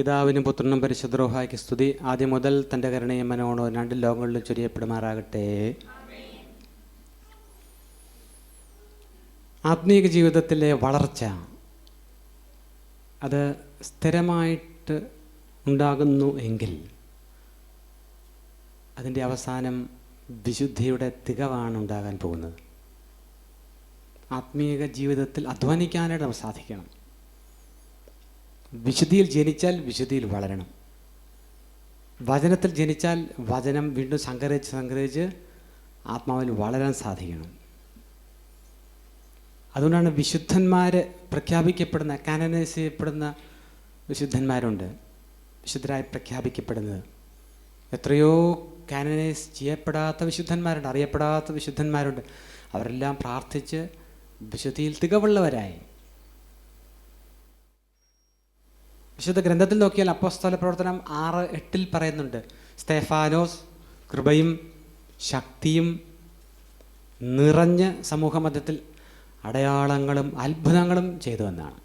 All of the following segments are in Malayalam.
പിതാവിനും പുത്രനും പരിശുദ്രോഹായ്ക്ക് സ്തുതി. ആദ്യം മുതൽ തന്റെ കരുണയും മനോണോ രണ്ട് ലോകങ്ങളിലും ചൊരിയപ്പെടുമാറാകട്ടെ. ആത്മീയ ജീവിതത്തിലെ വളർച്ച അത് സ്ഥിരമായിട്ട് ഉണ്ടാകുന്നു എങ്കിൽ അതിന്റെ അവസാനം വിശുദ്ധിയുടെ തികവാണ് ഉണ്ടാകാൻ പോകുന്നത്. ആത്മീയ ജീവിതത്തിൽ അധ്വാനിക്കാനായിട്ട് നമുക്ക് സാധിക്കണം. വിശുദ്ധിയിൽ ജനിച്ചാൽ വിശുദ്ധിയിൽ വളരണം. വചനത്തിൽ ജനിച്ചാൽ വചനം വീണ്ടും സംഗ്രഹിച്ച് സംഗ്രഹിച്ച് ആത്മാവിൽ വളരാൻ സാധിക്കണം. അതുകൊണ്ടാണ് വിശുദ്ധന്മാർ പ്രഖ്യാപിക്കപ്പെടുന്ന കാനനൈസ് ചെയ്യപ്പെടുന്ന വിശുദ്ധന്മാരുണ്ട്. വിശുദ്ധരായി പ്രഖ്യാപിക്കപ്പെടുന്നത്. എത്രയോ കാനനൈസ് ചെയ്യപ്പെടാത്ത വിശുദ്ധന്മാരുണ്ട് അറിയപ്പെടാത്ത വിശുദ്ധന്മാരുണ്ട്. അവരെല്ലാം പ്രാർത്ഥിച്ച് വിശുദ്ധിയിൽ തികവുള്ളവരായി. വിശുദ്ധ ഗ്രന്ഥത്തിൽ നോക്കിയാൽ അപ്പോസ്തല പ്രവർത്തനം ആറ് എട്ടിൽ പറയുന്നുണ്ട്. സ്തേഫാനോസ് കൃപയും ശക്തിയും നിറഞ്ഞ് സമൂഹമധ്യത്തിൽ അടയാളങ്ങളും അത്ഭുതങ്ങളും ചെയ്തു എന്നാണ്.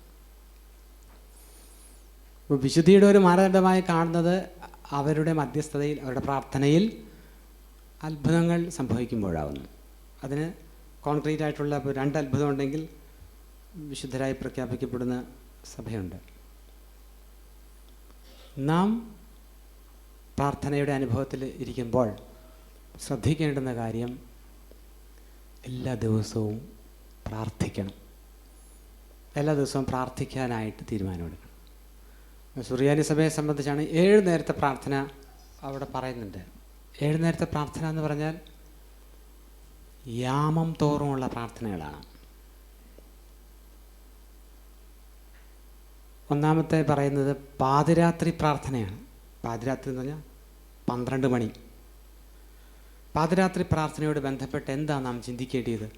വിശുദ്ധിയുടെ ഒരു മാനദണ്ഡമായി കാണുന്നത് അവരുടെ മധ്യസ്ഥതയിൽ അവരുടെ പ്രാർത്ഥനയിൽ അത്ഭുതങ്ങൾ സംഭവിക്കുമ്പോഴാവുന്നു. അതിന് കോൺക്രീറ്റ് ആയിട്ടുള്ള രണ്ട് അത്ഭുതം ഉണ്ടെങ്കിൽ വിശുദ്ധരായി പ്രഖ്യാപിക്കപ്പെടുന്ന സഭയുണ്ട്. നാം പ്രാർത്ഥനയുടെ അനുഭവത്തിൽ ഇരിക്കുമ്പോൾ ശ്രദ്ധിക്കേണ്ടുന്ന കാര്യം എല്ലാ ദിവസവും പ്രാർത്ഥിക്കണം. എല്ലാ ദിവസവും പ്രാർത്ഥിക്കാനായിട്ട് തീരുമാനമെടുക്കണം. സുറിയാനി സഭയെ സംബന്ധിച്ചാണ് ഏഴ് നേരത്തെ പ്രാർത്ഥന അവിടെ പറയുന്നുണ്ട്. ഏഴ് നേരത്തെ പ്രാർത്ഥന എന്ന് പറഞ്ഞാൽ യാമം തോറുമുള്ള പ്രാർത്ഥനകളാണ്. ഒന്നാമത്തെ പറയുന്നത് പാതിരാത്രി പ്രാർത്ഥനയാണ്. പാതിരാത്രി എന്ന് പറഞ്ഞാൽ പന്ത്രണ്ട് മണി. പാതിരാത്രി പ്രാർത്ഥനയോട് ബന്ധപ്പെട്ട് എന്താ നാം ചിന്തിക്കേണ്ടത്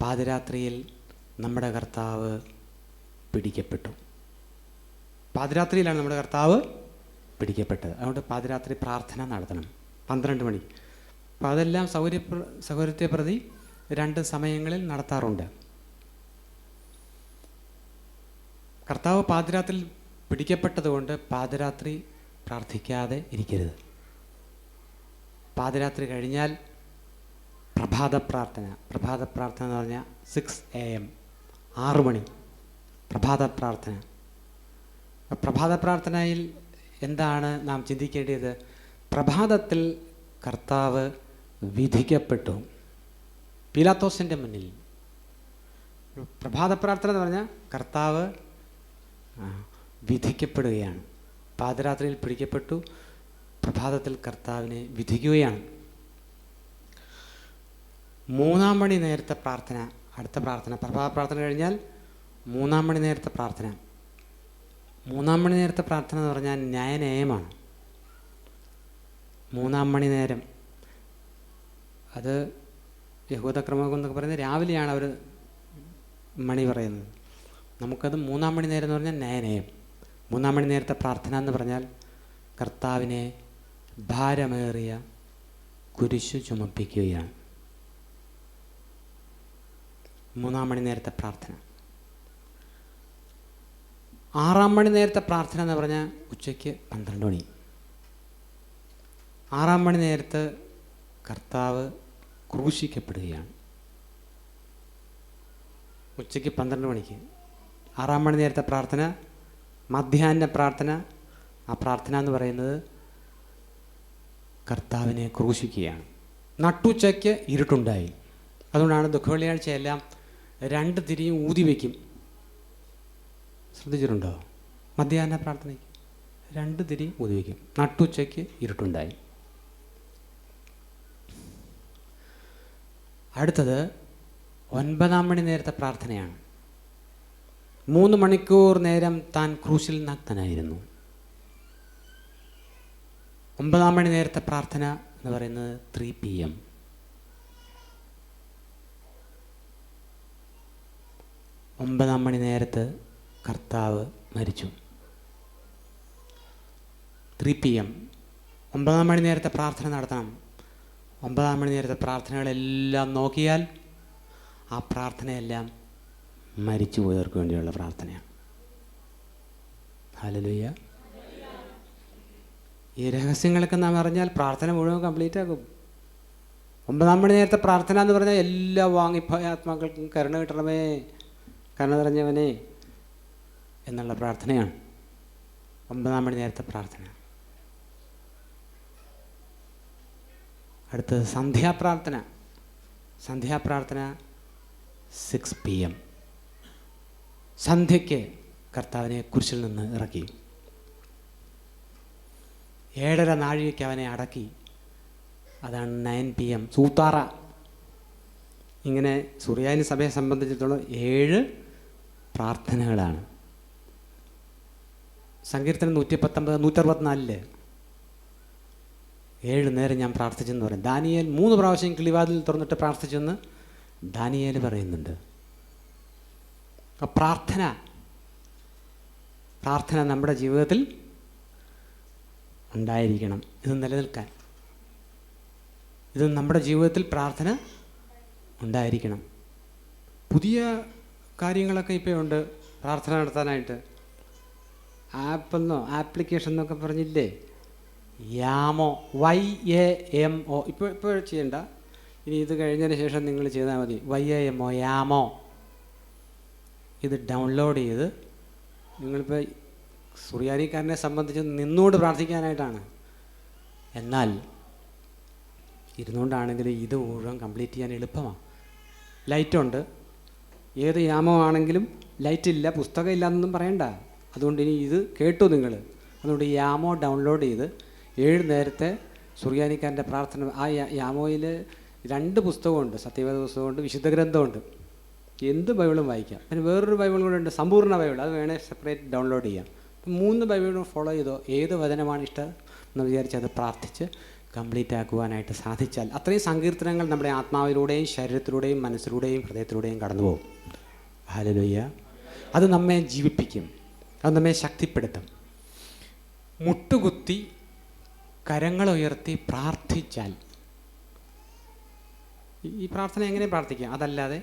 പാതിരാത്രിയിൽ നമ്മുടെ കർത്താവ് പിടിക്കപ്പെട്ടു. പാതിരാത്രിയിലാണ് നമ്മുടെ കർത്താവ് പിടിക്കപ്പെട്ടത്. അതുകൊണ്ട് പാതിരാത്രി പ്രാർത്ഥന നടത്തണം. പന്ത്രണ്ട് മണി. അപ്പോൾ അതെല്ലാം സൗകര്യ സൗകര്യത്തെ പ്രതി രണ്ട് സമയങ്ങളിൽ നടത്താറുണ്ട്. കർത്താവ് പാതിരാത്രിയിൽ പിടിക്കപ്പെട്ടതുകൊണ്ട് പാതിരാത്രി പ്രാർത്ഥിക്കാതെ ഇരിക്കരുത്. പാതിരാത്രി കഴിഞ്ഞാൽ പ്രഭാത പ്രാർത്ഥന പ്രഭാത പ്രാർത്ഥന എന്ന് പറഞ്ഞാൽ സിക്സ് എ എം ആറ് മണി പ്രഭാത പ്രാർത്ഥന. പ്രഭാത പ്രാർത്ഥനയിൽ എന്താണ് നാം ചിന്തിക്കേണ്ടത്? പ്രഭാതത്തിൽ കർത്താവ് വിധിക്കപ്പെട്ടു. പീലാത്തോസിന്റെ മുന്നിൽ. പ്രഭാത പ്രാർത്ഥന എന്ന് പറഞ്ഞാൽ കർത്താവ് വിധിക്കപ്പെടുകയാണ്. പാതിരാത്രിയിൽ പിടിക്കപ്പെട്ടു. പ്രഭാതത്തിൽ കർത്താവിനെ വിധിക്കുകയാണ്. മൂന്നാം മണി നേരത്തെ പ്രാർത്ഥന അടുത്ത പ്രാർത്ഥന. പ്രഭാത പ്രാർത്ഥന കഴിഞ്ഞാൽ മൂന്നാം മണി നേരത്തെ പ്രാർത്ഥന. മൂന്നാം മണി നേരത്തെ പ്രാർത്ഥന എന്ന് പറഞ്ഞാൽ ന്യായനേയമാണ്. മൂന്നാം മണി നേരം. അത് യഹൂദക്രമം എന്നൊക്കെ പറയുന്നത് രാവിലെയാണ് അവർ മണി പറയുന്നത്. നമുക്കത് മൂന്നാം മണി നേരം എന്ന് പറഞ്ഞാൽ നയനയം മൂന്നാം മണി നേരത്തെ പ്രാർത്ഥന എന്ന് പറഞ്ഞാൽ കർത്താവിനെ ഭാരമേറിയ കുരിശു ചുമപ്പിക്കുകയാണ്. മൂന്നാം മണി നേരത്തെ പ്രാർത്ഥന. ആറാം മണി നേരത്തെ പ്രാർത്ഥന എന്ന് പറഞ്ഞാൽ ഉച്ചയ്ക്ക് പന്ത്രണ്ട് മണി. ആറാം മണി നേരത്ത് കർത്താവ് ക്രൂശിക്കപ്പെടുകയാണ്. ഉച്ചയ്ക്ക് പന്ത്രണ്ട് മണിക്ക്. ആറാം മണി നേരത്തെ പ്രാർത്ഥന മധ്യാഹ്ന പ്രാർത്ഥന. ആ പ്രാർത്ഥന എന്ന് പറയുന്നത് കർത്താവിനെ ക്രൂശിക്കുകയാണ്. നട്ടുച്ചയ്ക്ക് ഇരുട്ടുണ്ടായി. അതുകൊണ്ടാണ് ദുഃഖവെള്ളിയാഴ്ചയെല്ലാം രണ്ട് തിരിയും ഊതി വയ്ക്കും. ശ്രദ്ധിച്ചിട്ടുണ്ടോ? മധ്യാഹ്ന പ്രാർത്ഥനയ്ക്ക് രണ്ട് തിരി ഊതി വയ്ക്കും. നട്ടുച്ചയ്ക്ക് ഇരുട്ടുണ്ടായി. അടുത്തത് ഒൻപതാം മണി നേരത്തെ പ്രാർത്ഥനയാണ്. മൂന്ന് മണിക്കൂർ നേരം താൻ ക്രൂശിൽ നഗ്നനായിരുന്നു. ഒമ്പതാം മണി നേരത്തെ പ്രാർത്ഥന എന്ന് പറയുന്നത് ത്രീ പി എം ഒമ്പതാം മണി നേരത്ത് കർത്താവ് മരിച്ചു. ത്രീ പി എം ഒമ്പതാം മണി നേരത്തെ പ്രാർത്ഥന നടത്തണം. ഒമ്പതാം മണി നേരത്തെ പ്രാർത്ഥനകളെല്ലാം നോക്കിയാൽ ആ പ്രാർത്ഥനയെല്ലാം മരിച്ചു പോയവർക്ക് വേണ്ടിയുള്ള പ്രാർത്ഥനയാണ്. ഹലലുയ്യ ഈ രഹസ്യങ്ങളൊക്കെ നാം അറിഞ്ഞാൽ പ്രാർത്ഥന മുഴുവൻ കംപ്ലീറ്റ് ആകും. ഒമ്പതാം മണി നേരത്തെ പ്രാർത്ഥന എന്ന് പറഞ്ഞാൽ എല്ലാ വാങ്ങിപ്പോയ ആത്മാക്കൾക്കും കരുണ കിട്ടണമേ കരുണ നിറഞ്ഞവനെ എന്നുള്ള പ്രാർത്ഥനയാണ്. ഒമ്പതാം മണി നേരത്തെ പ്രാർത്ഥന. അടുത്തത് സന്ധ്യാപ്രാർത്ഥന സന്ധ്യാപ്രാർത്ഥന സിക്സ് പി എം സന്ധ്യയ്ക്ക് കർത്താവിനെ കുരിശിൽ നിന്ന് ഇറക്കി. ഏഴര നാഴികയ്ക്ക് അവനെ അടക്കി. അതാണ് നയൻ പി എം. സൂത്താറ. ഇങ്ങനെ സുറിയാനി സഭയെ സംബന്ധിച്ചിടത്തോളം ഏഴ് പ്രാർത്ഥനകളാണ്. സങ്കീർത്തനം നൂറ്റി പത്തൊമ്പത് നൂറ്ററുപത്തിനാലിൽ ഏഴ് നേരം ഞാൻ പ്രാർത്ഥിച്ചെന്ന് പറയും. ദാനിയേൽ മൂന്ന് പ്രാവശ്യം കിളിവാതിൽ തുറന്നിട്ട് പ്രാർത്ഥിച്ചെന്ന് ദാനിയേൽ പറയുന്നുണ്ട്. അപ്പോൾ പ്രാർത്ഥന. പ്രാർത്ഥന നമ്മുടെ ജീവിതത്തിൽ ഉണ്ടായിരിക്കണം. ഇത് നിലനിൽക്കാൻ. ഇത് നമ്മുടെ ജീവിതത്തിൽ പ്രാർത്ഥന ഉണ്ടായിരിക്കണം. പുതിയ കാര്യങ്ങളൊക്കെ ഇപ്പോൾ ഉണ്ട്. പ്രാർത്ഥന നടത്താനായിട്ട്. ആപ്പെന്നോ ആപ്ലിക്കേഷൻ എന്നൊക്കെ പറഞ്ഞില്ലേ? Yamo Y A M O. ഇപ്പോൾ ഇപ്പോൾ ചെയ്യണ്ട. ഇനി ഇത് കഴിഞ്ഞതിന് ശേഷം നിങ്ങൾ ചെയ്താൽ മതി. Y A M O Yamo. ഇത് ഡൗൺലോഡ് ചെയ്ത് നിങ്ങളിപ്പോൾ സുറിയാനിക്കാരനെ സംബന്ധിച്ച് നിന്നുകൊണ്ട് പ്രാർത്ഥിക്കാനായിട്ടാണ്. എന്നാൽ ഇരുന്നുകൊണ്ടാണെങ്കിൽ ഇത് മുഴുവൻ കംപ്ലീറ്റ് ചെയ്യാൻ എളുപ്പമാണ് ലൈറ്റുണ്ട് ഏത് യാമമാണെങ്കിലും ലൈറ്റില്ല പുസ്തകം ഇല്ല പറയണ്ട. അതുകൊണ്ട് ഇനി ഇത് കേട്ടു നിങ്ങൾ അതുകൊണ്ട് യാമോ ഡൗൺലോഡ് ചെയ്ത് ഏഴ് നേരത്തെ സുറിയാനിക്കാരന്റെ പ്രാർത്ഥന ആ യാമോയിൽ രണ്ട് പുസ്തകമുണ്ട് സത്യവേദ പുസ്തകമുണ്ട് വിശുദ്ധ ഗ്രന്ഥമുണ്ട്. എന്ത് ബൈബിളും വായിക്കാം. പിന്നെ വേറൊരു ബൈബിൾ കൂടെ ഉണ്ട് സമ്പൂർണ ബൈബിൾ. അത് വേണേൽ സെപ്പറേറ്റ് ഡൗൺലോഡ് ചെയ്യാം. മൂന്ന് ബൈബിളും ഫോളോ ചെയ്തോ? ഏത് വചനമാണ് ഇഷ്ടം? എന്ന് വിചാരിച്ച് അത് പ്രാർത്ഥിച്ച് കംപ്ലീറ്റ് ആക്കുവാനായിട്ട് സാധിച്ചാൽ അത്രയും സങ്കീർത്തനങ്ങൾ നമ്മുടെ ആത്മാവിലൂടെയും ശരീരത്തിലൂടെയും മനസ്സിലൂടെയും ഹൃദയത്തിലൂടെയും കടന്നു പോകും ഹാലലുയ്യ അത് നമ്മെ ജീവിപ്പിക്കും. അത് നമ്മെ ശക്തിപ്പെടുത്തും. മുട്ടുകുത്തി കരങ്ങൾ ഉയർത്തി പ്രാർത്ഥിച്ചാൽ. ഈ പ്രാർത്ഥന എങ്ങനെ പ്രാർത്ഥിക്കാം. അതല്ലാതെ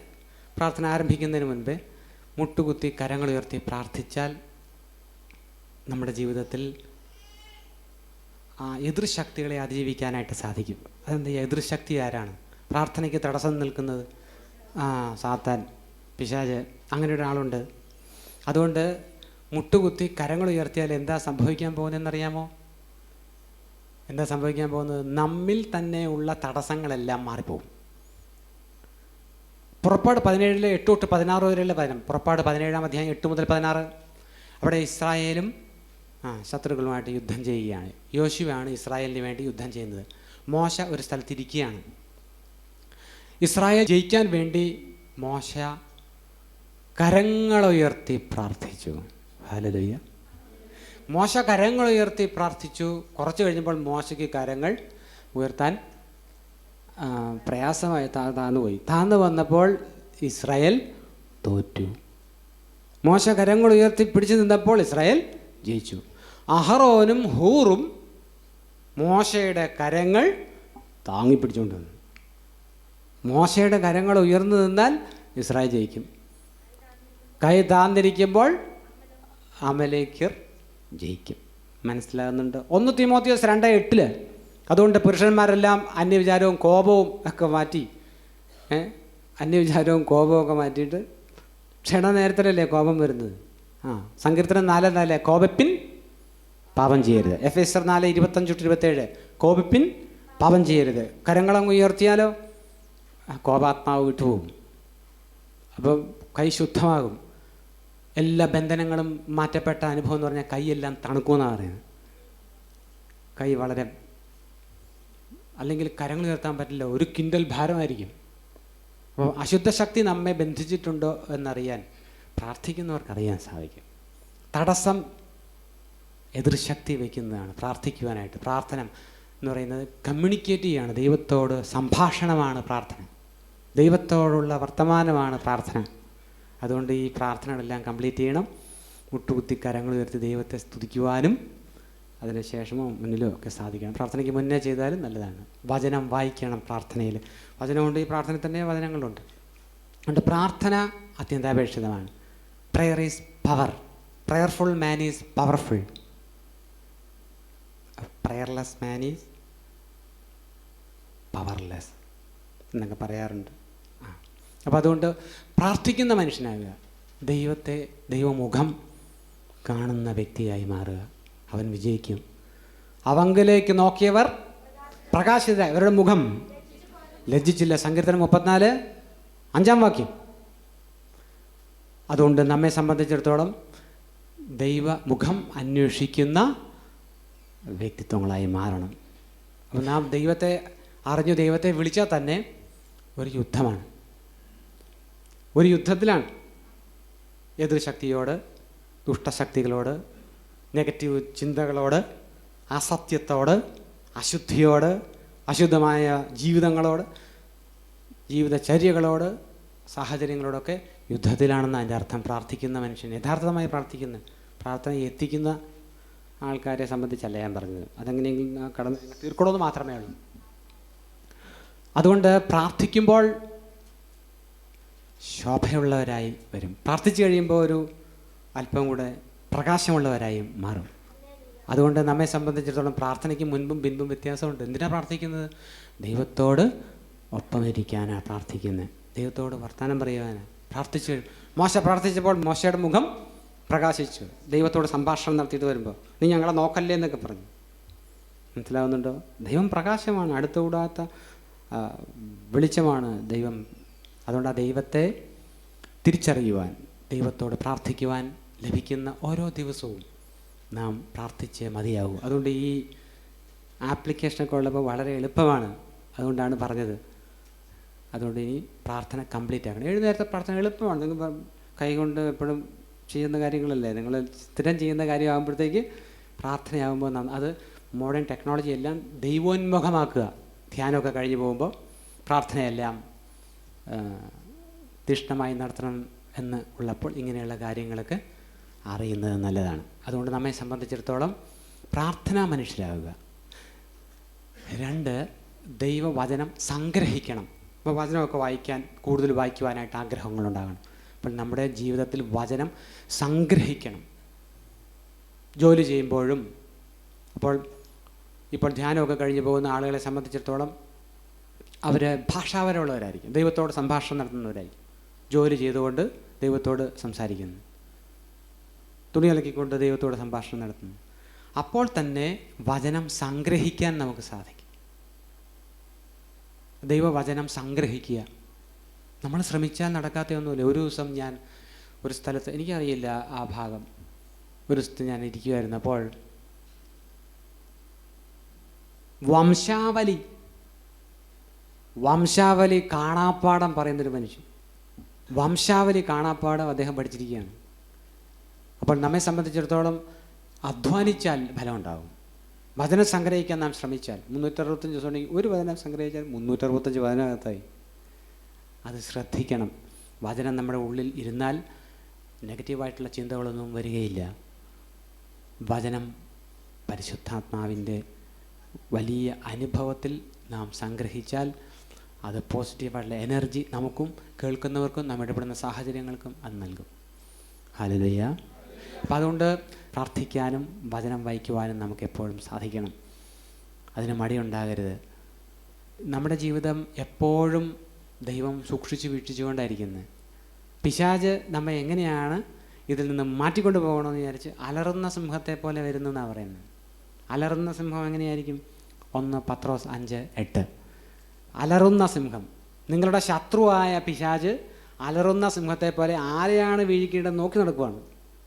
പ്രാർത്ഥന ആരംഭിക്കുന്നതിന് മുൻപേ മുട്ടുകുത്തി കരങ്ങളുയർത്തി പ്രാർത്ഥിച്ചാൽ നമ്മുടെ ജീവിതത്തിൽ ആ എതിർശക്തികളെ അതിജീവിക്കാനായിട്ട് സാധിക്കും. അതെന്ത്? എതിർശക്തി ആരാണ്? പ്രാർത്ഥനയ്ക്ക് തടസ്സം നിൽക്കുന്നത് ആ സാത്താൻ പിശാജ് അങ്ങനെ ഒരാളുണ്ട്. അതുകൊണ്ട് മുട്ടുകുത്തി കരങ്ങൾ ഉയർത്തിയാൽ എന്താ സംഭവിക്കാൻ പോകുന്നതെന്നറിയാമോ? എന്താ സംഭവിക്കാൻ പോകുന്നത്? നമ്മിൽ തന്നെയുള്ള തടസ്സങ്ങളെല്ലാം മാറിപ്പോകും. പുറപ്പാട് പതിനേഴിലെ എട്ട് തൊട്ട് പതിനാറ് വരെയുള്ള പതിനം പുറപ്പാട് പതിനേഴാം അധ്യായം എട്ട് മുതൽ പതിനാറ്. അവിടെ ഇസ്രായേലും ആ ശത്രുക്കളുമായിട്ട് യുദ്ധം ചെയ്യുകയാണ്. യോശുവാണ് ഇസ്രായേലിന് വേണ്ടി യുദ്ധം ചെയ്യുന്നത്. മോശ ഒരു സ്ഥലത്തിരിക്കുകയാണ്. ഇസ്രായേൽ ജയിക്കാൻ വേണ്ടി മോശ കരങ്ങളുയർത്തി പ്രാർത്ഥിച്ചു. ഹാലലുയ്യ മോശ കരങ്ങളുയർത്തി പ്രാർത്ഥിച്ചു. കുറച്ച് കഴിഞ്ഞപ്പോൾ മോശയ്ക്ക് കരങ്ങൾ ഉയർത്താൻ പ്രയാസമായി താ താന്നു പോയി താന്നു വന്നപ്പോൾ ഇസ്രായേൽ തോറ്റു. മോശ കരങ്ങൾ ഉയർത്തി പിടിച്ചു നിന്നപ്പോൾ ഇസ്രായേൽ ജയിച്ചു. അഹറോനും ഹൂറും മോശയുടെ കരങ്ങൾ താങ്ങിപ്പിടിച്ചുകൊണ്ട് വന്നു. മോശയുടെ കരങ്ങൾ ഉയർന്നു നിന്നാൽ ഇസ്രായേൽ ജയിക്കും. കൈ താന്നിരിക്കുമ്പോൾ അമലേക്കർ ജയിക്കും. മനസ്സിലാകുന്നുണ്ട്? ഒന്ന് തിമോത്തിയോസ് രണ്ട് എട്ടിൽ. അതുകൊണ്ട് പുരുഷന്മാരെല്ലാം അന്യവിചാരവും കോപവും ഒക്കെ മാറ്റി ഏ? അന്യവിചാരവും കോപവും ഒക്കെ മാറ്റിയിട്ട് ക്ഷണനേരത്തിലല്ലേ കോപം വരുന്നത്? ആ സങ്കീർത്തനം നാല് നാല് കോപപ്പിൻ പാപം ചെയ്യരുത്. എഫ് എസ് നാല് ഇരുപത്തഞ്ച് തൊട്ട് ഇരുപത്തേഴ് കോപിപ്പിൻ പാപം ചെയ്യരുത്. കരങ്ങളങ്ങ് ഉയർത്തിയാലോ? കോപാത്മാവ് വിട്ടുപോകും. അപ്പം കൈ ശുദ്ധമാകും. എല്ലാ ബന്ധനങ്ങളും മാറ്റപ്പെട്ട അനുഭവം എന്ന് പറഞ്ഞാൽ കൈയെല്ലാം തണുക്കുമെന്നാണ് പറയുന്നത്. കൈ വളരെ അല്ലെങ്കിൽ കരങ്ങൾ ഉയർത്താൻ പറ്റില്ല. ഒരു കിൻഡൽ ഭാരമായിരിക്കും. അപ്പോൾ അശുദ്ധ ശക്തി നമ്മെ ബന്ധിച്ചിട്ടുണ്ടോ എന്നറിയാൻ പ്രാർത്ഥിക്കുന്നവർക്ക് അറിയാൻ സാധിക്കും. തടസ്സം എതിർശക്തി വയ്ക്കുന്നതാണ് പ്രാർത്ഥിക്കുവാനായിട്ട്. പ്രാർത്ഥന എന്ന് പറയുന്നത് കമ്മ്യൂണിക്കേറ്റ് ചെയ്യാണ്. ദൈവത്തോട് സംഭാഷണമാണ് പ്രാർത്ഥന. ദൈവത്തോടുള്ള വർത്തമാനമാണ് പ്രാർത്ഥന. അതുകൊണ്ട് ഈ പ്രാർത്ഥനകളെല്ലാം കംപ്ലീറ്റ് ചെയ്യണം. മുട്ടുകുത്തി കരങ്ങൾ ഉയർത്തി ദൈവത്തെ സ്തുതിക്കുവാനും അതിനുശേഷമോ മുന്നിലോ ഒക്കെ സാധിക്കണം. പ്രാർത്ഥനയ്ക്ക് മുന്നേ ചെയ്താലും നല്ലതാണ്. വചനം വായിക്കണം പ്രാർത്ഥനയിൽ. വചനമുണ്ട് ഈ പ്രാർത്ഥനയിൽ തന്നെ വചനങ്ങളുണ്ട്. അതുകൊണ്ട് പ്രാർത്ഥന അത്യന്താപേക്ഷിതമാണ്. Prayer is power prayerful man is powerful prayerless man is powerless എന്നൊക്കെ പറയാറുണ്ട്. ആ. അപ്പോൾ അതുകൊണ്ട് പ്രാർത്ഥിക്കുന്ന മനുഷ്യനാകുക ദൈവത്തെ ദൈവമുഖം കാണുന്ന വ്യക്തിയായി മാറുക. അവൻ വിജയിക്കും. അവങ്കിലേക്ക് നോക്കിയവർ പ്രകാശിത അവരുടെ മുഖം ലജ്ജിച്ചില്ല. സങ്കീർത്തനം മുപ്പത്തിനാല് അഞ്ചാം വാക്യം. അതുകൊണ്ട് നമ്മെ സംബന്ധിച്ചിടത്തോളം ദൈവ മുഖം അന്വേഷിക്കുന്ന വ്യക്തിത്വങ്ങളായി മാറണം. അപ്പോൾ നാം ദൈവത്തെ അറിഞ്ഞു ദൈവത്തെ വിളിച്ചാൽ തന്നെ ഒരു യുദ്ധമാണ്. ഒരു യുദ്ധത്തിലാണ് എതിർശക്തിയോട് ദുഷ്ടശക്തികളോട് നെഗറ്റീവ് ചിന്തകളോട് അസത്യത്തോട് അശുദ്ധിയോട് അശുദ്ധമായ ജീവിതങ്ങളോട് ജീവിതചര്യകളോട് സാഹചര്യങ്ങളോടൊക്കെ യുദ്ധത്തിലാണെന്ന് അതിന്റെ അർത്ഥം പ്രാർത്ഥിക്കുന്ന മനുഷ്യൻ യഥാർത്ഥമായി പ്രാർത്ഥിക്കുന്ന പ്രാർത്ഥന എത്തിക്കുന്ന ആൾക്കാരെ സംബന്ധിച്ചല്ല ഞാൻ പറഞ്ഞത്. അതെങ്ങനെയെങ്കിലും കടന്ന് തീർക്കണമെന്ന് മാത്രമേ ഉള്ളൂ. അതുകൊണ്ട് പ്രാർത്ഥിക്കുമ്പോൾ ശോഭയുള്ളവരായി വരും. പ്രാർത്ഥിച്ചു കഴിയുമ്പോൾ ഒരു അല്പം കൂടെ പ്രകാശമുള്ളവരായി മാറും. അതുകൊണ്ട് നമ്മെ സംബന്ധിച്ചിടത്തോളം പ്രാർത്ഥനയ്ക്ക് മുൻപും പിൻപും വ്യത്യാസമുണ്ട്. എന്തിനാണ് പ്രാർത്ഥിക്കുന്നത്? ദൈവത്തോട് ഒപ്പമിരിക്കാനാണ് പ്രാർത്ഥിക്കുന്നത് ദൈവത്തോട് വർത്തമാനം പറയുവാനാണ് പ്രാർത്ഥിച്ചു മോശ പ്രാർത്ഥിച്ചപ്പോൾ മോശയുടെ മുഖം പ്രകാശിച്ചു. ദൈവത്തോട് സംഭാഷണം നടത്തിയിട്ട് വരുമ്പോൾ നീ ഞങ്ങളെ നോക്കല്ലേ എന്നൊക്കെ പറഞ്ഞു. മനസ്സിലാവുന്നുണ്ടോ? ദൈവം പ്രകാശമാണ് അടുത്തുകൂടാത്ത വെളിച്ചമാണ് ദൈവം. അതുകൊണ്ട് ആ ദൈവത്തെ തിരിച്ചറിയുവാൻ ദൈവത്തോട് പ്രാർത്ഥിക്കുവാൻ ലഭിക്കുന്ന ഓരോ ദിവസവും നാം പ്രാർത്ഥിച്ച് മതിയാവും അതുകൊണ്ട് ഈ ആപ്ലിക്കേഷനൊക്കെ ഉള്ളപ്പോൾ വളരെ എളുപ്പമാണ്. അതുകൊണ്ടാണ് പറഞ്ഞത്. അതുകൊണ്ട് ഇനി പ്രാർത്ഥന കംപ്ലീറ്റ് ആക്കണം ഏഴ് നേരത്തെ പ്രാർത്ഥന എളുപ്പമാണ്. നിങ്ങൾ കൈകൊണ്ട് എപ്പോഴും ചെയ്യുന്ന കാര്യങ്ങളല്ലേ? നിങ്ങൾ സ്ഥിരം ചെയ്യുന്ന കാര്യമാകുമ്പോഴത്തേക്ക് പ്രാർത്ഥനയാകുമ്പോൾ അത് മോഡേൺ ടെക്നോളജി എല്ലാം ദൈവോന്മുഖമാക്കുക. ധ്യാനമൊക്കെ കഴിഞ്ഞ് പോകുമ്പോൾ പ്രാർത്ഥനയെല്ലാം തീഷ്ണമായി നടത്തണം എന്ന് ഉള്ളപ്പോൾ ഇങ്ങനെയുള്ള കാര്യങ്ങളൊക്കെ അറിയുന്നത് നല്ലതാണ്. അതുകൊണ്ട് നമ്മെ സംബന്ധിച്ചിടത്തോളം പ്രാർത്ഥനാ മനുഷ്യരാകുക. രണ്ട് ദൈവവചനം സംഗ്രഹിക്കണം. ഇപ്പോൾ വചനമൊക്കെ വായിക്കാൻ കൂടുതൽ വായിക്കുവാനായിട്ട് ആഗ്രഹങ്ങളുണ്ടാകണം. അപ്പോൾ നമ്മുടെ ജീവിതത്തിൽ വചനം സംഗ്രഹിക്കണം. ജോലി ചെയ്യുമ്പോഴും അപ്പോൾ ഇപ്പോൾ ധ്യാനമൊക്കെ കഴിഞ്ഞു പോകുന്ന ആളുകളെ സംബന്ധിച്ചിടത്തോളം അവർ ഭാഷാപരമുള്ളവരായിരിക്കും. ദൈവത്തോട് സംഭാഷണം നടത്തുന്നവരായിരിക്കും. ജോലി ചെയ്തുകൊണ്ട് ദൈവത്തോട് സംസാരിക്കുന്നു. തുണി അലക്കിക്കൊണ്ട് ദൈവത്തോട് സംഭാഷണം നടത്തുന്നു. അപ്പോൾ തന്നെ വചനം സംഗ്രഹിക്കാൻ നമുക്ക് സാധിക്കും. ദൈവവചനം സംഗ്രഹിക്കുക. നമ്മൾ ശ്രമിച്ചാൽ നടക്കാത്തൊന്നുമില്ല ഒരു ദിവസം ഞാൻ ഒരു സ്ഥലത്ത് എനിക്കറിയില്ല ആ ഭാഗം. ഒരു സ്ഥലത്ത് ഞാൻ ഇരിക്കുമായിരുന്നു അപ്പോൾ വംശാവലി വംശാവലി കാണാപ്പാടം പറയുന്നൊരു മനുഷ്യൻ. വംശാവലി കാണാപ്പാടം അദ്ദേഹം പഠിച്ചിരിക്കുകയാണ്. അപ്പോൾ നമ്മെ സംബന്ധിച്ചിടത്തോളം അധ്വാനിച്ചാൽ ഫലമുണ്ടാകും. വചനം സംഗ്രഹിക്കാൻ നാം ശ്രമിച്ചാൽ മുന്നൂറ്ററുപത്തഞ്ച് ദിവസം ഉണ്ടെങ്കിൽ ഒരു വചനം സംഗ്രഹിച്ചാൽ മുന്നൂറ്ററുപത്തഞ്ച് വചനകത്തായി അത് ശ്രദ്ധിക്കണം. വചനം നമ്മുടെ ഉള്ളിൽ ഇരുന്നാൽ നെഗറ്റീവായിട്ടുള്ള ചിന്തകളൊന്നും വരികയില്ല. വചനം പരിശുദ്ധാത്മാവിന്റെ വലിയ അനുഭവത്തിൽ നാം സംഗ്രഹിച്ചാൽ അത് പോസിറ്റീവായിട്ടുള്ള എനർജി നമുക്കും കേൾക്കുന്നവർക്കും നാം ഇടപെടുന്ന സാഹചര്യങ്ങൾക്കും അത് നൽകും. ഹലലുയ്യ അപ്പം അതുകൊണ്ട് പ്രാർത്ഥിക്കാനും വചനം വായിക്കുവാനും നമുക്ക് എപ്പോഴും സാധിക്കണം. അതിന് മടിയുണ്ടാകരുത്. നമ്മുടെ ജീവിതം എപ്പോഴും ദൈവം സൂക്ഷിച്ചു വീക്ഷിച്ചുകൊണ്ടായിരിക്കുന്നത് പിശാജ് നമ്മെ എങ്ങനെയാണ് ഇതിൽ നിന്ന് മാറ്റിക്കൊണ്ട് പോകണമെന്ന് വിചാരിച്ച് അലറുന്ന സിംഹത്തെ പോലെ വരുന്നു എന്നാണ് പറയുന്നത് അലറുന്ന സിംഹം എങ്ങനെയായിരിക്കും? ഒന്ന് പത്രോസ് അഞ്ച് എട്ട്. അലറുന്ന സിംഹം. നിങ്ങളുടെ ശത്രുവായ പിശാജ് അലറുന്ന സിംഹത്തെ പോലെ ആരെയാണ് വീഴിക്കേണ്ടത് നോക്കി നടക്കുവാണ്.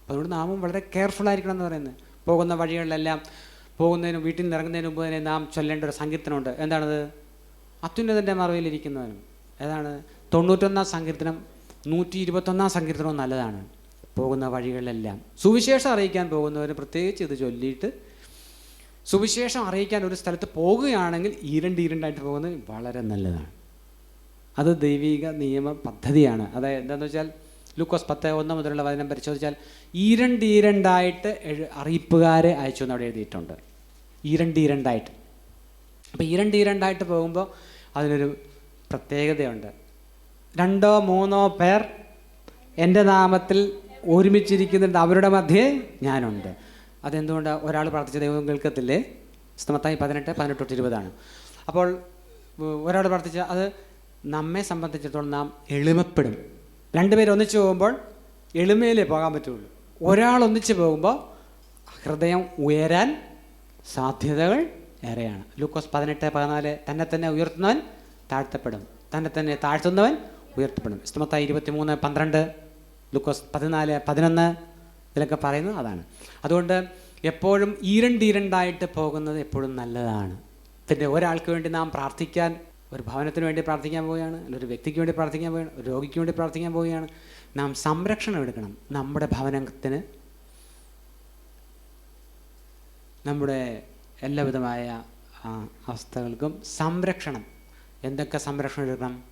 അതുകൊണ്ട് നാമും വളരെ കെയർഫുൾ ആയിരിക്കണം എന്ന് പറയുന്നത്. പോകുന്ന വഴികളിലെല്ലാം പോകുന്നതിനും വീട്ടിൽ നിന്ന് ഇറങ്ങുന്നതിന് മുമ്പ് തന്നെ നാം ചൊല്ലേണ്ട ഒരു സങ്കീർത്തനമുണ്ട്. എന്താണത്? അത്യുന്നതന്റെ മറവിലിരിക്കുന്നവനും ഏതാണ്? തൊണ്ണൂറ്റൊന്നാം സങ്കീർത്തനം നൂറ്റി ഇരുപത്തൊന്നാം സങ്കീർത്തനവും നല്ലതാണ്. പോകുന്ന വഴികളിലെല്ലാം. സുവിശേഷം അറിയിക്കാൻ പോകുന്നവർ പ്രത്യേകിച്ച് ഇത് ചൊല്ലിയിട്ട് സുവിശേഷം അറിയിക്കാൻ ഒരു സ്ഥലത്ത് പോകുകയാണെങ്കിൽ ഈരണ്ട് ഈരണ്ടായിട്ട് പോകുന്നത് വളരെ നല്ലതാണ്. അത് ദൈവിക നിയമ പദ്ധതിയാണ്. അതായത് എന്താണെന്ന് വെച്ചാൽ ലൂക്കോസ് പത്ത് ഒന്ന് മുതലുള്ള വചനം പരിശോധിച്ചാൽ ഈരണ്ട് ഈരണ്ടായിട്ട് അറിയിപ്പുകാരെ അയച്ചു എന്ന് അവിടെ എഴുതിയിട്ടുണ്ട്. ഈരണ്ട് ഈരണ്ടായിട്ട്. അപ്പോൾ ഈരണ്ട് ഈരണ്ടായിട്ട് പോകുമ്പോൾ അതിനൊരു പ്രത്യേകതയുണ്ട്. രണ്ടോ മൂന്നോ പേർ എന്റെ നാമത്തിൽ ഒരുമിച്ചിരിക്കുന്നുണ്ട്. അവരുടെ മധ്യേ ഞാനുണ്ട്. അതെന്തുകൊണ്ട് ഒരാൾ പ്രാർത്ഥിച്ച ദൈവം കേൾക്കത്തില്ലേ? സ്തമത്തായി പതിനെട്ട് പതിനെട്ട് തൊട്ട് ഇരുപതാണ്. അപ്പോൾ ഒരാൾ പ്രാർത്ഥിച്ച അത് നമ്മെ സംബന്ധിച്ചിടത്തോളം നാം എളിമപ്പെടും. രണ്ടുപേരും ഒന്നിച്ചു പോകുമ്പോൾ എളിമയിലേ പോകാൻ പറ്റുള്ളൂ. ഒരാൾ ഒന്നിച്ചു പോകുമ്പോൾ ഹൃദയം ഉയരാൻ സാധ്യതകൾ ഏറെയാണ്. ലൂക്കോസ് പതിനെട്ട് പതിനാല് തന്നെ തന്നെ ഉയർത്തുന്നവൻ താഴ്ത്തപ്പെടും. തന്നെ തന്നെ താഴ്ത്തുന്നവൻ ഉയർത്തപ്പെടും. ഇസ്തമത്ത ഇരുപത്തി മൂന്ന് പന്ത്രണ്ട് ലൂക്കോസ് പതിനാല് പതിനൊന്ന് ഇതിലൊക്കെ പറയുന്നത് അതാണ്. അതുകൊണ്ട് എപ്പോഴും ഈരണ്ടീരണ്ടായിട്ട് പോകുന്നത് എപ്പോഴും നല്ലതാണ്. പിന്നെ ഒരാൾക്ക് വേണ്ടി നാം പ്രാർത്ഥിക്കാൻ ഒരു ഭവനത്തിന് വേണ്ടി പ്രാർത്ഥിക്കാൻ പോവുകയാണ് അല്ലെങ്കിൽ ഒരു വ്യക്തിക്ക് വേണ്ടി പ്രാർത്ഥിക്കാൻ പോവുകയാണ് ഒരു രോഗിക്ക് വേണ്ടി പ്രാർത്ഥിക്കാൻ പോവുകയാണ്. നാം സംരക്ഷണം എടുക്കണം നമ്മുടെ ഭവനത്തിന്. നമ്മുടെ എല്ലാവിധമായ അവസ്ഥകൾക്കും സംരക്ഷണം. എന്തൊക്കെ സംരക്ഷണം എടുക്കണം?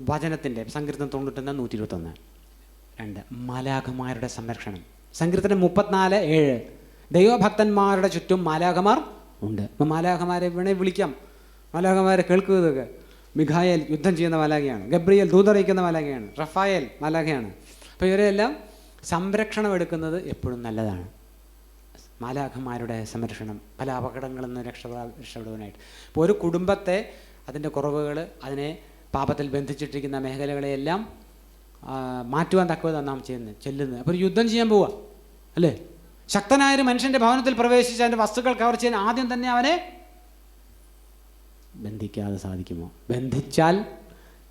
വചനത്തിന്റെ സങ്കീർത്തനം തൊണ്ണൂറ്റൊന്ന് നൂറ്റി ഇരുപത്തൊന്ന് രണ്ട് മലാഖമാരുടെ സംരക്ഷണം. സങ്കീർത്തനം മുപ്പത്തിനാല് ഏഴ്. ദൈവഭക്തന്മാരുടെ ചുറ്റും മാലാഖമാർ ഉണ്ട്. അപ്പം മാലാഖമാരെ വേണേൽ വിളിക്കാം. മാലാഖമാരെ കേൾക്കുക ഇതൊക്കെ മിഖായേൽ യുദ്ധം ചെയ്യുന്ന മലാഖയാണ്. ഗബ്രിയൽ ദൂതറിയിക്കുന്ന മലാഖയാണ്. റഫായൽ മലാഖയാണ്. അപ്പോൾ ഇവരെല്ലാം സംരക്ഷണം എടുക്കുന്നത് എപ്പോഴും നല്ലതാണ്. മാലാഖമാരുടെ സംരക്ഷണം പല അപകടങ്ങളിൽ നിന്ന് രക്ഷപ്പെടാ രക്ഷപ്പെടുവാനായിട്ട്. ഇപ്പോൾ ഒരു കുടുംബത്തെ അതിന്റെ കുറവുകൾ അതിനെ പാപത്തിൽ ബന്ധിച്ചിട്ടിരിക്കുന്ന മേഖലകളെയെല്ലാം മാറ്റുവാൻ തക്കവതാണ് നാം ചെയ്യുന്നത് ചെല്ലുന്നത്. അപ്പോൾ യുദ്ധം ചെയ്യാൻ പോവുക അല്ലേ? ശക്തനായൊരു മനുഷ്യന്റെ ഭവനത്തിൽ പ്രവേശിച്ച് അതിന്റെ വസ്തുക്കൾ കവർ ചെയ്യാൻ ആദ്യം തന്നെ അവനെ ബന്ധിക്കാതെ സാധിക്കുമോ? ബന്ധിച്ചാൽ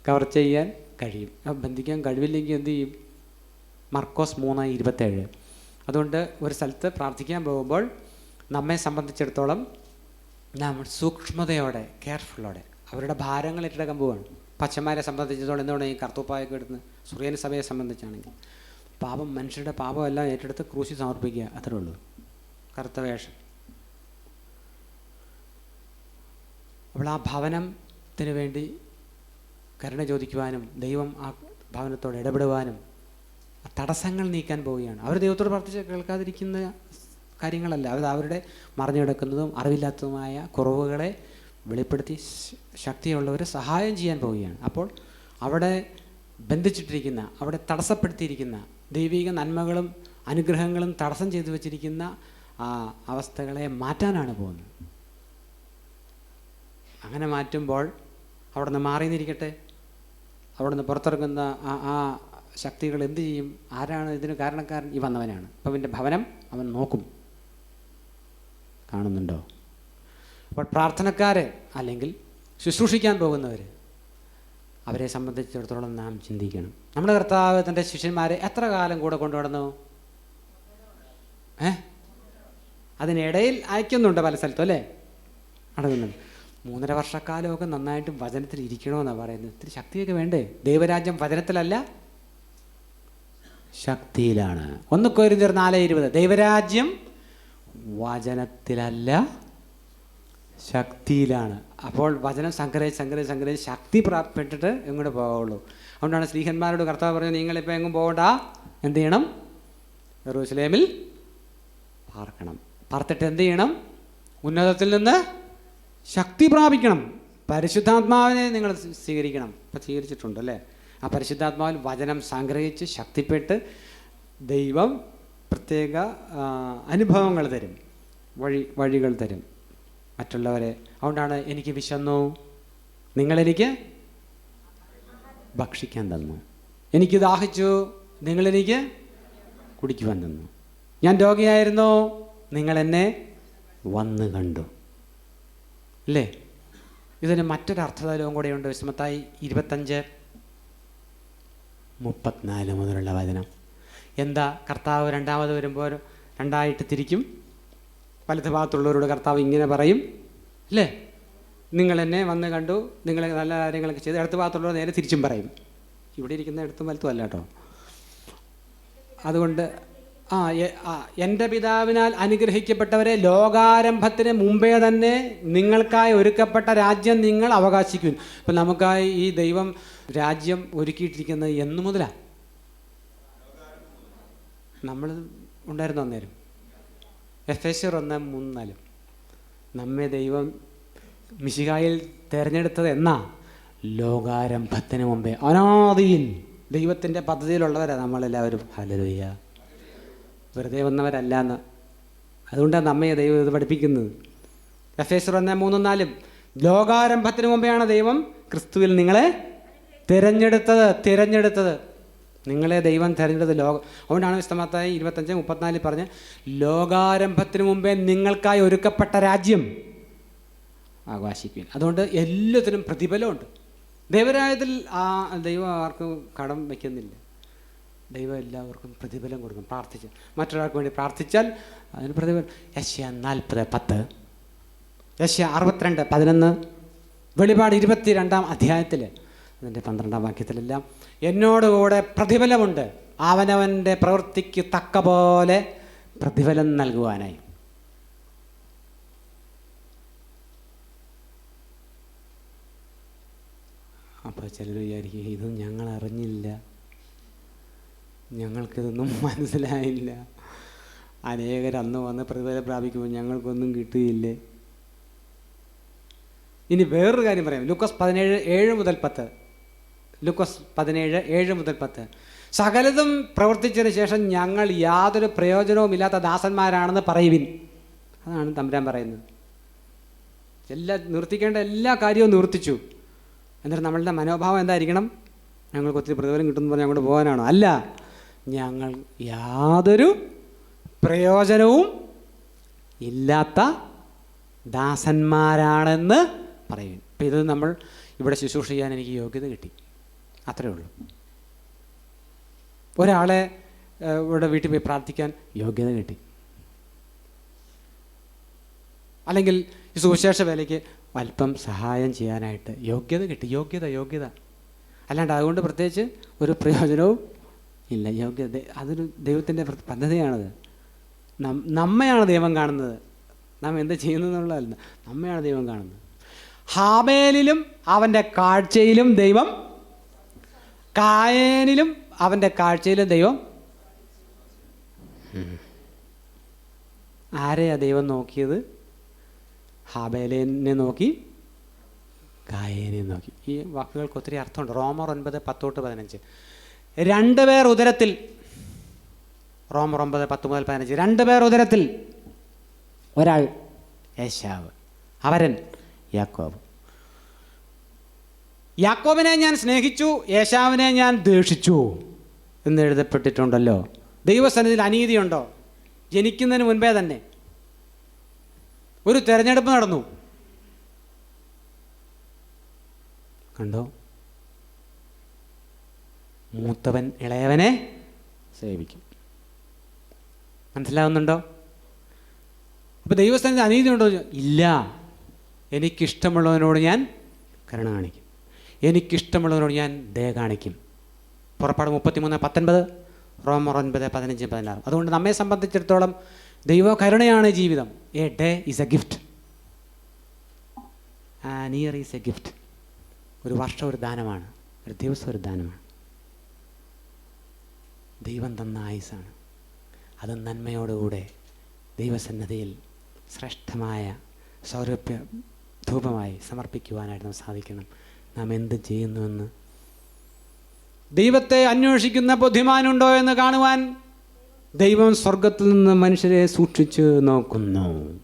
കവർ ചെയ്യാൻ കഴിയും. ബന്ധിക്കാൻ കഴിവില്ലെങ്കിൽ എന്ത് ചെയ്യും? മർക്കോസ് മൂന്ന് ഇരുപത്തേഴ്. അതുകൊണ്ട് ഒരു സ്ഥലത്ത് പ്രാർത്ഥിക്കാൻ പോകുമ്പോൾ നമ്മെ സംബന്ധിച്ചിടത്തോളം നമ്മൾ സൂക്ഷ്മതയോടെ കെയർഫുള്ളോടെ അവരുടെ ഭാരങ്ങൾ ഏറ്റെടുക്കാൻ പോവുകയാണ് പച്ചമാരെ സംബന്ധിച്ചിടത്തോളം എന്തുകൊണ്ട് ഈ കർത്തൂപ്പായൊക്കെ എടുത്ത് സുറിയൻ സഭയെ സംബന്ധിച്ചാണെങ്കിൽ. പാപം മനുഷ്യരുടെ പാപമെല്ലാം ഏറ്റെടുത്ത് ക്രൂശി സമർപ്പിക്കുക അത്രേ ഉള്ളൂ. കറുത്ത വേഷം. അപ്പോൾ ആ ഭവനത്തിന് വേണ്ടി കരുണ ചോദിക്കുവാനും ദൈവം ആ ഭവനത്തോട് ഇടപെടുവാനും തടസ്സങ്ങൾ നീക്കാൻ പോവുകയാണ്. അവർ ദൈവത്തോട് പ്രാർത്ഥിച്ച് കേൾക്കാതിരിക്കുന്ന കാര്യങ്ങളല്ല. അത് അവരുടെ മറിഞ്ഞു കിടക്കുന്നതും അറിവില്ലാത്തതുമായ കുറവുകളെ വെളിപ്പെടുത്തി ശക്തിയുള്ളവർ സഹായം ചെയ്യാൻ പോവുകയാണ്. അപ്പോൾ അവിടെ ബന്ധിച്ചിട്ടിരിക്കുന്ന അവിടെ തടസ്സപ്പെടുത്തിയിരിക്കുന്ന ദൈവിക നന്മകളും അനുഗ്രഹങ്ങളും തടസ്സം ചെയ്തു വച്ചിരിക്കുന്ന അവസ്ഥകളെ മാറ്റാനാണ് പോകുന്നത്. അങ്ങനെ മാറ്റുമ്പോൾ അവിടെ നിന്ന് മാറി നിന്നിരിക്കട്ടെ പുറത്തിറങ്ങുന്ന ആ ആ ശക്തികൾ എന്തു ചെയ്യും? ആരാണ് ഇതിന് കാരണക്കാരൻ? ഈ വന്നവനാണ്. അപ്പം അവന്റെ ഭവനം അവൻ നോക്കും. കാണുന്നുണ്ടോ? അപ്പോൾ പ്രാർത്ഥനക്കാരെ അല്ലെങ്കിൽ ശുശ്രൂഷിക്കാൻ പോകുന്നവർ അവരെ സംബന്ധിച്ചിടത്തോളം നാം ചിന്തിക്കണം. നമ്മുടെ കർത്താവ് തന്റെ ശിഷ്യന്മാരെ എത്ര കാലം കൂടെ കൊണ്ടുനടന്നു ഏ? അതിനിടയിൽ അയക്കുന്നുണ്ട് പല സ്ഥലത്തും അല്ലേ? അടങ്ങുന്നുണ്ട്. മൂന്നര വർഷക്കാലമൊക്കെ നന്നായിട്ട് വചനത്തിൽ ഇരിക്കണമെന്നാണ് പറയുന്നത്. ഇത്തിരി ശക്തിയൊക്കെ വേണ്ടേ? ദൈവരാജ്യം വചനത്തിലല്ല ശക്തിയിലാണ്. ഒന്ന് കോരിന്തർ നാല് ഇരുപത്. ദൈവരാജ്യം വചനത്തിലല്ല ശക്തിയിലാണ്. അപ്പോൾ വചനം സംഗ്രഹിച്ച് സംഗ്രഹിച്ച് സംഗ്രഹിച്ച് ശക്തി പ്രാപ്തിപ്പെട്ടിട്ട് ഇങ്ങോട്ട് പോകുള്ളൂ അതുകൊണ്ടാണ് സ്ത്രീഹന്മാരോട് കർത്താവ് പറഞ്ഞത് നിങ്ങളിപ്പോൾ എങ്ങും പോകണ്ട. എന്ത് ചെയ്യണം? റൂസ്ലേമിൽ പാർക്കണം. പാർത്തിട്ട് എന്ത് ചെയ്യണം? ഉന്നതത്തിൽ നിന്ന് ശക്തി പ്രാപിക്കണം. പരിശുദ്ധാത്മാവിനെ നിങ്ങൾ സ്വീകരിക്കണം. ഇപ്പം സ്വീകരിച്ചിട്ടുണ്ട് അല്ലേ? ആ പരിശുദ്ധാത്മാവിൽ വചനം സംഗ്രഹിച്ച് ശക്തിപ്പെട്ട് ദൈവം പ്രത്യേക അനുഭവങ്ങൾ തരും. വഴി വഴികൾ തരും. മറ്റുള്ളവരെ. അതുകൊണ്ടാണ് എനിക്ക് വിശന്നു. നിങ്ങളെനിക്ക് ഭക്ഷിക്കാൻ തന്നു. എനിക്ക് ദാഹിച്ചു. നിങ്ങളെനിക്ക് കുടിക്കുവാൻ തന്നു. ഞാൻ രോഗിയായിരുന്നു. നിങ്ങളെന്നെ വന്ന് കണ്ടു. അല്ലേ ഇതിന് മറ്റൊരു അർത്ഥതലവും കൂടെയുണ്ട് വിസ്മത്തായി ഇരുപത്തഞ്ച് മുപ്പത്തിനാല് മുതലുള്ള വചനം. എന്താ? കർത്താവ് രണ്ടാമത് വരുമ്പോൾ രണ്ടായിട്ട് തിരിക്കും. വലത് ഭാഗത്തുള്ളവരോട് കർത്താവ് ഇങ്ങനെ പറയും. അല്ലേ നിങ്ങൾ എന്നെ വന്ന് കണ്ടു. നിങ്ങൾ നല്ല കാര്യങ്ങളൊക്കെ ചെയ്ത്. അടുത്ത ഭാഗത്തുള്ളവർ നേരെ തിരിച്ചും പറയും. ഇവിടെ ഇരിക്കുന്ന ഇടത്തും വലത്തും അല്ല കേട്ടോ. അതുകൊണ്ട് ആ എന്റെ പിതാവിനാൽ അനുഗ്രഹിക്കപ്പെട്ടവരെ ലോകാരംഭത്തിന് മുമ്പേ തന്നെ നിങ്ങൾക്കായി ഒരുക്കപ്പെട്ട രാജ്യം നിങ്ങൾ അവകാശിക്കും ഇപ്പം നമുക്കായി ഈ ദൈവം രാജ്യം ഒരുക്കിയിട്ടിരിക്കുന്നത് എന്നു മുതലാണ് നമ്മൾ ഉണ്ടായിരുന്നു അന്നേരം. എഫ് എസ് ഒന്ന് മൂന്നാലും നമ്മെ ദൈവം മിശികായിൽ തിരഞ്ഞെടുത്തത് എന്നാ? ലോകാരംഭത്തിന് മുമ്പേ. അനാദിയിൽ ദൈവത്തിന്റെ പദ്ധതിയിലുള്ളവരാണ് നമ്മളെല്ലാവരും. ഹലലുയ്യ വെറുതെ വന്നവരല്ല എന്ന് അതുകൊണ്ടാണ് നമ്മയെ ദൈവം ഇത് പഠിപ്പിക്കുന്നത്. എഫ് എസ് ഒന്ന മൂന്നും നാലും. ലോകാരംഭത്തിന് മുമ്പെയാണ് ദൈവം ക്രിസ്തുവിൽ നിങ്ങളെ തിരഞ്ഞെടുത്തത് തിരഞ്ഞെടുത്തത്. നിങ്ങളെ ദൈവം തിരഞ്ഞെടുത്തത് ലോക അതുകൊണ്ടാണ് വിശ്വമാത്തായി ഇരുപത്തഞ്ച് മുപ്പത്തിനാലിൽ പറഞ്ഞ് ലോകാരംഭത്തിന് മുമ്പേ നിങ്ങൾക്കായി ഒരുക്കപ്പെട്ട രാജ്യം ആഘോഷിക്കുവിൻ. അതുകൊണ്ട് എല്ലാത്തിനും പ്രതിഫലമുണ്ട്. ദൈവരായത്തിൽ ആ ദൈവം ആർക്കും കടം വയ്ക്കുന്നില്ല. ദൈവം എല്ലാവർക്കും പ്രതിഫലം കൊടുക്കും. പ്രാർത്ഥിച്ച്. മറ്റൊരാൾക്ക് വേണ്ടി പ്രാർത്ഥിച്ചാൽ അതിന് പ്രതിഫലം. യശ്യ നാൽപ്പത് പത്ത്. യശ്യ അറുപത്തിരണ്ട് പതിനൊന്ന്. വെളിപാട് ഇരുപത്തി രണ്ടാം അധ്യായത്തിൽ അതിന്റെ പന്ത്രണ്ടാം വാക്യത്തിലെല്ലാം. എന്നോടുകൂടെ പ്രതിഫലമുണ്ട്. അവനവന്റെ പ്രവൃത്തിക്ക് തക്ക പോലെ പ്രതിഫലം നൽകുവാനായി. അപ്പോൾ ചിലർ വിചാരിക്കും ഇത് ഞങ്ങൾ അറിഞ്ഞില്ല ഞങ്ങൾക്കിതൊന്നും മനസ്സിലായില്ല. അനേകർ അന്ന് വന്ന് പ്രതിഫലം പ്രാപിക്കുമ്പോൾ ഞങ്ങൾക്കൊന്നും കിട്ടുകയില്ലേ ഇനി വേറൊരു കാര്യം പറയാം. ലുക്കസ് പതിനേഴ് ഏഴ് മുതൽ പത്ത്. ലുക്കസ് പതിനേഴ് ഏഴ് മുതൽ പത്ത്. സകലതും പ്രവർത്തിച്ചതിന് ശേഷം ഞങ്ങൾ യാതൊരു പ്രയോജനവും ഇല്ലാത്ത ദാസന്മാരാണെന്ന് പറയുവിൻ. അതാണ് തമ്പുരാൻ പറയുന്നത്. എല്ലാ നിവർത്തിക്കേണ്ട എല്ലാ കാര്യവും നിർത്തിച്ചു എന്നിട്ട് നമ്മളുടെ മനോഭാവം എന്തായിരിക്കണം? ഞങ്ങൾക്ക് ഒത്തിരി പ്രതിഫലം കിട്ടുമെന്ന് പറഞ്ഞ് അങ്ങോട്ട് പോകാനാണോ? അല്ല. ഞങ്ങൾ യാതൊരു പ്രയോജനവും ഇല്ലാത്ത ദാസന്മാരാണെന്ന് പറയും ഇപ്പം ഇത് നമ്മൾ ഇവിടെ ശുശ്രൂഷ ചെയ്യാൻ എനിക്ക് യോഗ്യത കിട്ടി. അത്രേ ഉള്ളൂ. ഒരാളെ ഇവിടെ വീട്ടിൽ പോയി പ്രാർത്ഥിക്കാൻ യോഗ്യത കിട്ടി. അല്ലെങ്കിൽ ഈ സുവിശേഷ വേലയ്ക്ക് അല്പം സഹായം ചെയ്യാനായിട്ട് യോഗ്യത കിട്ടി. യോഗ്യത യോഗ്യത. അല്ലാണ്ട് അതുകൊണ്ട് പ്രത്യേകിച്ച് ഒരു പ്രയോജനവും ഇല്ല യോഗ്യ അതൊരു ദൈവത്തിന്റെ പദ്ധതിയാണത്. നം നമ്മയാണ് ദൈവം കാണുന്നത്. നാം എന്താ ചെയ്യുന്നു എന്നുള്ളതല്ല നമ്മയാണ് ദൈവം കാണുന്നത്. ഹാബേലിലും അവന്റെ കാഴ്ചയിലും ദൈവം കായേനിലും അവന്റെ കാഴ്ചയിലും ദൈവം. ആരെയാ ദൈവം നോക്കിയത്? ഹാബേലിനെ നോക്കി കായേനെ നോക്കി. ഈ വാക്കുകൾക്ക് ഒത്തിരി അർത്ഥമുണ്ട്. റോമർ ഒൻപത് പത്തോട്ട് പതിനഞ്ച്. രണ്ട് പേർ ഉദരത്തിൽ. റോമർ ഒമ്പത് പത്ത് മുതൽ പതിനഞ്ച്. രണ്ട് പേർ ഉദരത്തിൽ. ഒരാൾ യേശാവ് അവരൻ യാക്കോബ്. യാക്കോബിനെ ഞാൻ സ്നേഹിച്ചു യേശാവിനെ ഞാൻ ദേഷിച്ചു എന്ന് എഴുതപ്പെട്ടിട്ടുണ്ടല്ലോ. ദൈവസന്നിധിയിൽ അനീതിയുണ്ടോ? ജനിക്കുന്നതിന് മുൻപേ തന്നെ. ഒരു തെരഞ്ഞെടുപ്പ് നടന്നു. കണ്ടോ? മൂത്തവൻ ഇളയവനെ സേവിക്കും. മനസ്സിലാവുന്നുണ്ടോ? അപ്പോൾ ദൈവസ്ഥാനത്ത് അനീതി ഉണ്ടോ ഇല്ല. എനിക്കിഷ്ടമുള്ളവനോട് ഞാൻ കരുണ കാണിക്കും. എനിക്കിഷ്ടമുള്ളവനോട് ഞാൻ ദയ കാണിക്കും. പുറപ്പാട് മുപ്പത്തിമൂന്ന് പത്തൊൻപത് റോമർ ഒൻപത് പതിനഞ്ച് പതിനാറ്. അതുകൊണ്ട് നമ്മെ സംബന്ധിച്ചിടത്തോളം ദൈവ കരുണയാണ് ജീവിതം. A day is a gift an year is a gift ഒരു വർഷം ഒരു ദാനമാണ്. ഒരു ദിവസം ഒരു ദാനമാണ്. ദൈവം തന്ന ആയുസാണ് അത് നന്മയോടുകൂടെ ദൈവസന്നദ്ധയിൽ ശ്രേഷ്ഠമായ സൗരഭ്യ ധൂപമായി സമർപ്പിക്കുവാനായിട്ട് നാം സാധിക്കണം. നാം എന്ത് ചെയ്യുന്നുവെന്ന്? ദൈവത്തെ അന്വേഷിക്കുന്ന ബുദ്ധിമാനുണ്ടോ എന്ന് കാണുവാൻ ദൈവം സ്വർഗത്തിൽ നിന്ന് മനുഷ്യരെ സൂക്ഷിച്ചു നോക്കുന്നു.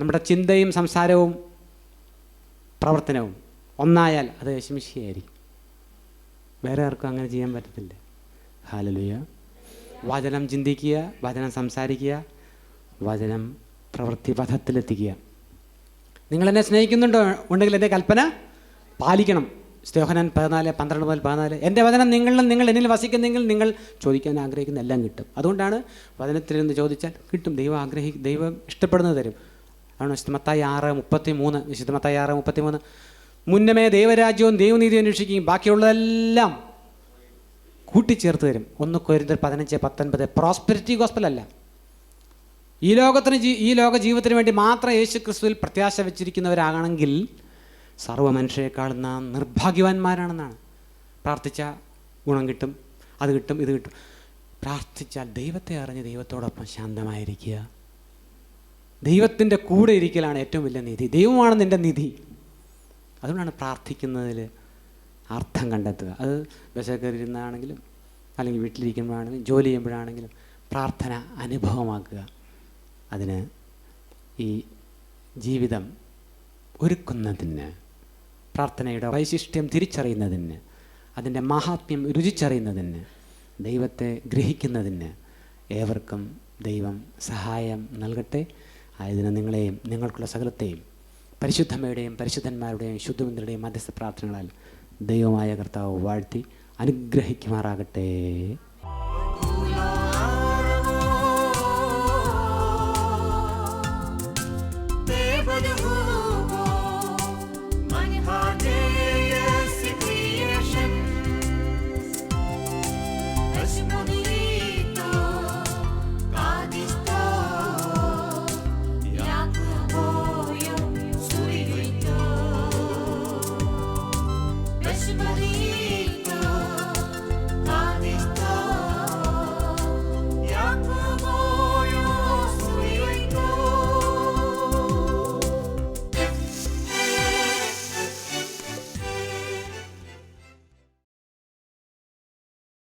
നമ്മുടെ ചിന്തയും സംസാരവും പ്രവർത്തനവും ഒന്നായാൽ അത് ശമിഷിയായിരിക്കും വേറെ ആർക്കും അങ്ങനെ ചെയ്യാൻ പറ്റത്തില്ല. ഹാലലുയ വചനം ചിന്തിക്കുക വചനം സംസാരിക്കുക വചനം പ്രവൃത്തി പഥത്തിലെത്തിക്കുക. നിങ്ങൾ എന്നെ സ്നേഹിക്കുന്നുണ്ടോ? ഉണ്ടെങ്കിൽ എന്റെ കൽപ്പന പാലിക്കണം. സ്നേഹനൻ പതിനാല് പന്ത്രണ്ട് മുതൽ പതിനാല്. എന്റെ വചനം നിങ്ങളിലും നിങ്ങൾ എന്നിൽ വസിക്കുന്നെങ്കിൽ നിങ്ങൾ ചോദിക്കാൻ ആഗ്രഹിക്കുന്ന എല്ലാം കിട്ടും. അതുകൊണ്ടാണ് വചനത്തിൽ നിന്ന് ചോദിച്ചാൽ കിട്ടും. ദൈവം ആഗ്രഹി ദൈവം ഇഷ്ടപ്പെടുന്നത് തരും. അതാണ് വിശുദ്ധമത്തായി ആറ് മുപ്പത്തി മൂന്ന് വിശുദ്ധമത്തായി ആറ് മുപ്പത്തി മൂന്ന് മുന്നമേ ദൈവരാജ്യവും ദൈവനീതി അന്വേഷിക്കുകയും ബാക്കിയുള്ളതെല്ലാം കൂട്ടിച്ചേർത്ത് തരും. ഒന്ന് കൊരിന്തർ പതിനഞ്ച് പത്തൊൻപത്. പ്രോസ്പെരിറ്റി ഗോസ്പൽ അല്ല. ഈ ലോകത്തിന് ജീ ഈ ലോക ജീവിതത്തിന് വേണ്ടി മാത്രം യേശു ക്രിസ്തുവിൽ പ്രത്യാശ വെച്ചിരിക്കുന്നവരാണെങ്കിൽ സർവ മനുഷ്യരെക്കാളും നാം നിർഭാഗ്യവാന്മാരാണെന്നാണ്. പ്രാർത്ഥിച്ച ഗുണം കിട്ടും അത് കിട്ടും ഇത് കിട്ടും. പ്രാർത്ഥിച്ചാൽ ദൈവത്തെ അറിഞ്ഞ് ദൈവത്തോടൊപ്പം ശാന്തമായിരിക്കുക. ദൈവത്തിന്റെ കൂടെ ഇരിക്കലാണ് ഏറ്റവും വലിയ നിധി ദൈവമാണ് നിന്റെ നിധി അതുകൊണ്ടാണ് പ്രാർത്ഥിക്കുന്നതിൽ അർത്ഥം കണ്ടെത്തുക. അത് ബസ്സിൽ കയറിയിരുന്നാണെങ്കിലും അല്ലെങ്കിൽ വീട്ടിലിരിക്കുമ്പോഴാണെങ്കിലും ജോലി ചെയ്യുമ്പോഴാണെങ്കിലും പ്രാർത്ഥന അനുഭവമാക്കുക. അതിന് ഈ ജീവിതം ഒരുക്കുന്നതിന് പ്രാർത്ഥനയുടെ വൈശിഷ്ട്യം തിരിച്ചറിയുന്നതിന് അതിന്റെ മഹാത്മ്യം രുചിച്ചറിയുന്നതിന് ദൈവത്തെ ഗ്രഹിക്കുന്നതിന് ഏവർക്കും ദൈവം സഹായം നൽകട്ടെ. ആയതിന് നിങ്ങളെയും നിങ്ങൾക്കുള്ള സകലത്തെയും പരിശുദ്ധമ്മയുടെയും പരിശുദ്ധന്മാരുടെയും ശുദ്ധമന്ത്രിയുടെയും മധ്യസ്ഥ പ്രാർത്ഥനകളാൽ ദൈവമായ കർത്താവ് വാഴ്ത്തി അനുഗ്രഹിക്കുമാറാകട്ടെ.